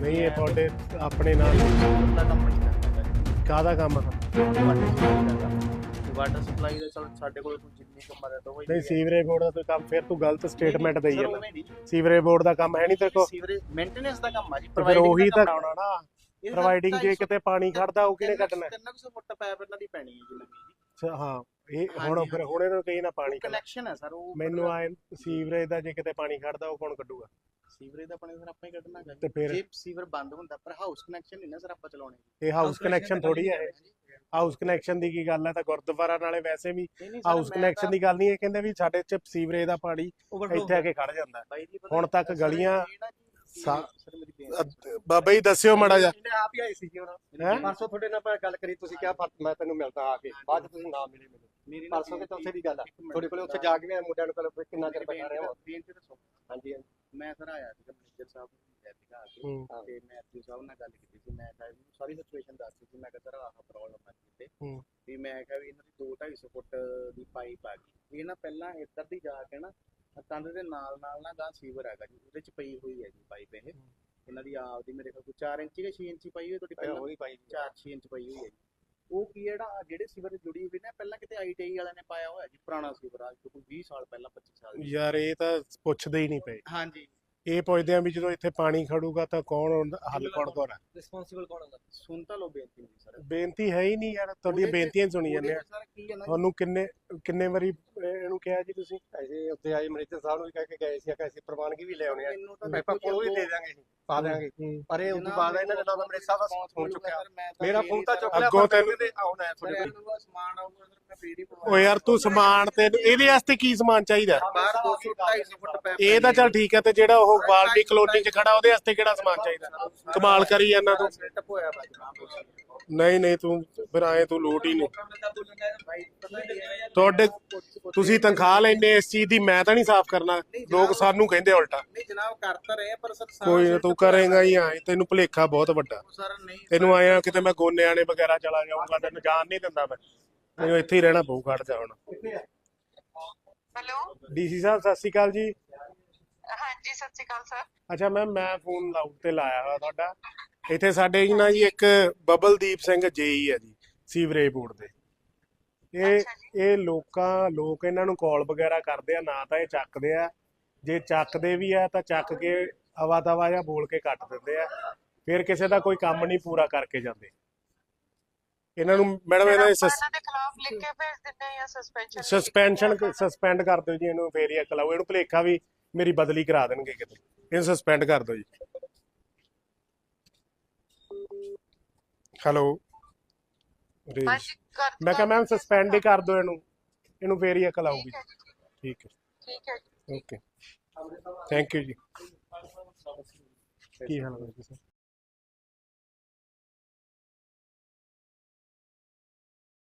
ਨਹੀਂ ਇਹ ਤੁਹਾਡੇ ਆਪਣੇ ਨਾਲ ਉਹਦਾ ਕੰਮ ਨਹੀਂ ਕਰਦਾ ਕਾਹਦਾ ਕੰਮ ਆ? ਵਾਟਰ ਸਪਲਾਈ ਦਾ ਚਲ ਸਾਡੇ ਕੋਲ ਕੋਈ ਜਿੰਨੀ ਕੁ ਮਦਦ ਹੋਈ ਨਹੀਂ ਸੀਵਰੇਜ ਬੋਰਡ ਦਾ ਕੋਈ ਕੰਮ ਫਿਰ ਤੂੰ ਗਲਤ ਸਟੇਟਮੈਂਟ ਦੇਈ ਜਾਂਦਾ। ਸੀਵਰੇਜ ਬੋਰਡ ਦਾ ਕੰਮ ਹੈ ਨਹੀਂ ਤੇਰੇ ਕੋਲ? ਸੀਵਰੇਜ ਮੇਨਟੇਨੈਂਸ ਦਾ ਕੰਮ ਆ ਜੀ ਤੇ ਫਿਰ ਉਹੀ ਤਾਂ ਕੰਮ ਕਰਾਉਣਾ ਨਾ। ਪ੍ਰੋਵਾਈਡਿੰਗ ਜੇ 250 ਕਿਤੇ ਪਾਣੀ ਖੜਦਾ ਉਹ ਕਿਹਨੇ ਕੱਢਣਾ? ਤਿੰਨ ਕੁ ਫੁੱਟ ਪੈਪ ਇਹਨਾਂ ਦੀ ਪੈਣੀ ਹੈ ਜੀ ਲੱਗੀ ਜੀ। ਅੱਛਾ, ਹਾਂ। ਇਹ ਹੁਣ ਫਿਰ ਹੁਣੇ ਤੋਂ ਕਹੀ ਨਾ ਪਾਣੀ। ਕਨੈਕਸ਼ਨ ਹੈ ਸਰ ਉਹ ਮੈਨੂੰ ਆਏ ਸੀਵਰੇਜ ਦਾ ਜੇ ਕਿਤੇ ਪਾਣੀ ਖੜਦਾ ਉਹ ਕੌਣ ਕੱਢੂਗਾ? ਸੀਵਰੇਜ ਦਾ ਪਾਣੀ ਫਿਰ ਆਪਾਂ ਹੀ ਕੱਢਣਾ ਹੈਗਾ ਤੇ ਫਿਰ? ਜੇ ਸੀਵਰ ਬੰਦ ਹੁੰਦਾ ਪਰ ਹਾਊਸ ਕਨੈਕਸ਼ਨ ਨਹੀਂ ਨਾ ਸਰ ਆਪਾਂ ਚਲਾਉਣੇ। ਇਹ ਹਾਊਸ ਕਨੈਕਸ਼ਨ ਥੋੜੀ ਹੈ ਹਾਊਸ ਕਨੈਕਸ਼ਨ ਦੀ ਕੀ ਗੱਲ ਹੈ ਤਾਂ ਗੁਰਦੁਆਰਾ ਨਾਲੇ ਵੈਸੇ ਵੀ ਨਹੀਂ, ਨਹੀਂ sir, ਹਾਊਸ ਕਨੈਕਸ਼ਨ ਦੀ ਗੱਲ ਨਹੀਂ ਇਹ ਕਹਿੰਦੇ ਵੀ ਸਾਡੇ ਚ ਸੀਵਰੇਜ ਦਾ ਪਾਣੀ ਇੱਥੇ ਆ ਕੇ ਖੜ ਜਾਂਦਾ। ਹੁਣ ਤੱਕ ਸਰ, ਗਲੀਆਂ ਇਹ ਨਾ ਜੀ, ਸਾ- ਸਰ ਮੇਰੀ ਬੇਨਤੀ ਬਾਬਾ ਜੀ ਦੱਸਿਓ ਮੜਾ ਜਾ ਇਹਨੇ ਆਪ ਹੀ ਆਈ ਸੀ ਜੀ ਹੁਣ। ਹੈਂ? ਪਰਸੋਂ ਤੁਹਾਡੇ ਨਾਲ ਗੱਲ ਕਰੀ ਤੁਸੀਂ ਕਿਹਾ ਮੈਂ ਤੈਨੂੰ ਮਿਲਦਾ ਆ ਕੇ। ਬਾਅਦ 'ਚ ਤੁਸੀਂ ਨਾ ਮਿਲੇ ਮੈਨੂੰ। ਮੇਰੀ ਨਾ ਪਰਸੋਂ ਤੇ ਚੌਥੇ ਦੀ ਗੱਲ ਆ। ਇੱਕ ਮਿੰਟ ਤੁਹਾਡੇ ਕੋਲੇ ਉੱਥੇ ਜਾ ਕੇ ਮੈਂ ਮੁੰਡਿਆਂ ਨੂੰ ਕੋਲ ਕਿੰਨਾ ਚਿਰ ਬੈਠਾ ਰਿਹਾ ਬੇਨਤੀ ਦੱਸੋ ਹਾਂਜੀ ਹਾਂਜੀ। ਮੈਂ ਸਰ ਆਇਆ ਸੀਗਾ ਮੈਨੇਜਰ ਸਾਹਿਬ ਨੂੰ ਮਿਲਿਆ ਸੀਗਾ ਆ ਕੇ ਹੂੰ। ਹਾਂ। ਤੇ ਮੈਂ ਐਸਪੀ ਸਾਹਿਬ ਨਾਲ ਗੱਲ ਕੀਤੀ ਸੀ। ਮੈਂ ਕਿਹਾ ਵੀ ਸਾਰੀ ਸਿਚੁਏਸ਼ਨ ਦੱਸੀ ਸੀ। ਮੈਂ ਕਿਹਾ ਸਰ ਆਹ ਪ੍ਰੋਬਲਮ ਆ ਕਿਤੇ ਹੂੰ। ਵੀ ਮੈਂ ਕਿਹਾ ਵੀ ਇਹਨਾਂ ਦੀ 2 250 ਫੁੱਟ ਦੀ ਪਾਈਪ ਆ ਗਈ। ਇਹ ਨਾ ਪਹਿਲਾਂ ਇੱਧਰ ਦੀ ਜਾ ਕੇ ਨਾ ਆਹ ਕੰਧ ਦੇ ਨਾਲ ਨਾਲ ਨਾ ਗਾਂ ਸੀਵਰ ਹੈਗਾ ਜੀ। ਉਹਦੇ ਚ ਪਈ ਹੋਈ ਹੈ ਜੀ ਪਾਈਪ ਇਹ। ਇਹਨਾਂ ਦੀ ਆਪ ਦੀ ਮੇਰੇ ਕੋਲ ਕੋਈ 4 ਇੰਚੀ ਜਾਂ 6 ਇੰਚੀ ਪਈ ਹੋਈ ਤੁਹਾਡੀ ਪਹਿਲਾਂ ਪਹਿਲਾਂ ਹੋਈ ਪਾਈ 4 6 ਇੰਚ ਪਈ ਹੋਈ ਹੈ ਜੀ। ਉਹ ਕੀ ਹੈ ਜਿਹੜਾ ਜਿਹੜੇ ਸੀਵਰ ਜੁੜੀ ਹੋਈ ਨਾ ਪਹਿਲਾਂ ਕਿਤੇ ਆਈਟੀਆਈ ਵਾਲਿਆਂ ਨੇ ਪਾਇਆ ਹੋਇਆ ਜੀ ਪੁਰਾਣਾ ਸੀਵਰ ਅੱਜ ਤੋਂ ਕੋਈ 20 ਸਾਲ ਪਹਿਲਾਂ 25 ਸਾਲ ਯਾਰ ਇਹ ਤਾਂ ਪੁੱਛਦੇ ਹੀ ਨਹੀਂ ਪਏ। ਹਾਂਜੀ। ਇਹ ਪੁੱਛਦੇ ਆ ਵੀ ਜਦੋਂ ਇੱਥੇ ਪਾਣੀ ਖੜੂਗਾ ਤਾਂ ਕੌਣ ਹੱਲ ਕੌਣ ਕਰਾਂ ਰਿਸਪੌਂਸਿਬਲ ਕੌਣ ਹੁੰਦਾ? ਸੁਣ ਤਾਂ ਲਓ ਬੇਨਤੀ ਮੇਰੀ ਸਰ। ਬੇਨਤੀ ਹੈ ਹੀ ਨਹੀਂ ਯਾਰ ਤੁਹਾਡੀਆਂ ਬੇਨਤੀਆਂ ਹੀ ਸੁਣੀ ਜਾਂਦੇ ਆ। ਤੁਹਾਨੂੰ ਕਿੰਨੇ ਕਿੰਨੇ ਵਾਰੀ ਇਹਨੂੰ ਕਿਹਾ ਜੀ ਤੁਸੀਂ? ਐਸੇ ਉੱਥੇ ਆਏ ਮੈਨੇਜਰ ਸਾਹਿਬ ਨੂੰ ਵੀ ਕਹਿ ਕੇ ਗਏ ਸੀ ਕਿ ਅਸੀਂ ਪ੍ਰਵਾਨਗੀ ਵੀ ਲੈ ਆਉਣੇ ਆ। ਮੈਨੂੰ ਤਾਂ ਪੈਪਾ ਕੋਲ ਵੀ ਜੀ ਦੇ ਦਾਂਗੇ ਪਾ ਦਾਂਗੇ। ਪਰ ਇਹ ਤੋਂ ਬਾਅਦ ਇਹਨਾਂ ਨੇ ਲਾਉਣਾ ਮੇਰੇ ਸਾਹਿਬ ਦਾ ਫੋਨ ਚੁੱਕਿਆ। ਮੇਰਾ ਫੋਨ ਤਾਂ ਚੁੱਕ ਲਿਆ ਅੱਗੋਂ ਤੈਨੂੰ- ਆਉਣਾ ਹੈ ਤੁਹਾਡੇ ਕੋਲ। ਸਮਾਨ ਆਊਗਾ ਮੈਂ ਫੇਰ ਹੀ ਓ ਯਾਰ ਤੂੰ ਸਮਾਨ ਤੇ ਇਹਦੇ ਵਾਸਤੇ ਕੀ ਸਮਾਨ ਚਾਹੀਦਾ? ਬਾਹਰ 200 250 ਫੁੱਟ ਪੈਪ ਇਹ ਤਾਂ ਚੱਲ ਠੀਕ ਹੈ ਤੇ ਜਿਹੜਾ ਉਹ ਬਾਲਟੀ ਕਲੋਨੀ 'ਚ ਖੜਾ ਉਹਦੇ ਵਾਸਤੇ ਕਿਹੜਾ ਸਮਾਨ ਚਾਹੀਦਾ? ਕਮਾਲ ਕਰੀ ਜਾਂਦਾ ਤੂੰ। ਨਹੀਂ ਨਹੀਂ ਤੂੰ ਫਿਰ ਆਏ ਤੂੰ ਲੋਟ ਹੀ ਨਹੀਂ। ਤੁਹਾਡੇ ਤੁਸੀਂ ਤਨਖਾਹ ਲੈਂਦੇ ਇਸ ਚੀਜ਼ ਦੀ ਮੈਂ ਤਾਂ ਨਹੀਂ ਸਾਫ਼ ਕਰਨਾ। ਲੋਕ ਸਾਨੂੰ ਕਹਿੰਦੇ ਉਲਟਾ। ਨਹੀਂ ਜਨਾਬ ਕਰ ਤਾਂ ਰਹੇ ਪਰ ਸਰ ਕੋਈ ਨਾ ਤੂੰ ਕਰੇਗਾ ਹੀ ਆਏ ਤੈਨੂੰ ਭੁਲੇਖਾ ਬਹੁਤ ਵੱਡਾ। ਸਰ ਨਹੀਂ ਤੈਨੂੰ ਆਇਆ ਕਿਤੇ ਮੈਂ ਗੋਨਿਆਣੇ ਵਗੈਰਾ ਚਲਾ ਜਾਊਂਗਾ ਤੈਨੂੰ ਜਾਣ ਨਹੀਂ ਦਿੰਦਾ ਮੈਂ। ਮੈਨੂੰ ਇੱਥੇ ਹੀ ਰਹਿਣਾ ਪਊ ਜਾ ਹੁਣ। ਹੈਲੋ? ਡੀਸੀ ਸਾਹਿਬ ਸਤਿ ਸ਼੍ਰੀ ਅਕਾਲ ਜੀ। ਹਾਂਜੀ ਸਤਿ ਸ਼੍ਰੀ ਅਕਾਲ ਸਰ। ਅੱਛਾ ਮੈਮ ਮੈਂ ਫੋਨ ਲਾਊਡ ਤੇ ਲਾਇਆ ਹੋਇਆ ਤੁਹਾਡਾ। ਇੱਥੇ ਸਾਡੇ ਜੀ ਨਾ ਜੀ ਇੱਕ ਬਬਲਦੀਪ ਸਿੰਘ ਜੇਈ ਹੈ ਜੀ ਸੀਵਰੇਜ ਬੋਰਡ ਦੇ। ਇਹ ਇਹ ਲੋਕਾਂ ਲੋਕ ਇਹਨਾਂ ਨੂੰ ਕਾਲ ਵਗੈਰਾ ਕਰਦੇ ਆ ਨਾ ਤਾਂ ਇਹ ਚੱਕਦੇ ਆ। ਜੇ ਚੱਕਦੇ ਵੀ ਆ ਤਾਂ ਚੱਕ ਕੇ ਅਵਾ ਤਵਾ ਜਾਂ ਬੋਲ ਕੇ ਕੱਟ ਦਿੰਦੇ ਆ। ਫਿਰ ਕਿਸੇ ਦਾ ਕੋਈ ਕੰਮ ਨਹੀਂ ਪੂਰਾ ਕਰਕੇ ਜਾਂਦੇ। ਇਹਨਾਂ ਨੂੰ ਮੈਡਮ ਇਹਨਾਂ ਦੇ ਖਿਲਾਫ ਲਿਖ ਕੇ ਭੇਜ ਦਿੰਦੇ ਆ ਜਾਂ ਸਸਪੈਂਸ਼ਨ ਸਸਪੈਂਸ਼ਨ ਸਸਪੈਂਡ ਕਰ ਦਿਓ ਜੀ ਇਹਨੂੰ ਫੇਰ ਹੀ ਅਕਲ ਆਊ ਇਹਨੂੰ ਭੁਲੇਖਾ ਵੀ ਮੇਰੀ ਬਦਲੀ ਕਰਾ ਦੇਣਗੇ ਕਿਤੇ। ਇਹਨੂੰ ਸਸਪੈਂਡ ਕਰ ਦਿਓ ਜੀ। ਹੈਲੋ ਮੈਂ ਕਿਹਾ ਮੈਮ ਸਸਪੈਂਡ ਹੀ ਕਰ ਦਿਓ ਇਹਨੂੰ। ਇਹਨੂੰ ਫੇਰ ਹੀ ਅਕਲ ਆਊਗੀ। ਠੀਕ ਹੈ ਠੀਕ ਹੈ। ਓਕੇ ਥੈਂਕ ਯੂ ਜੀ। ਕੀ ਹਾਲ ਹੈ ਜੀ? ਸਰ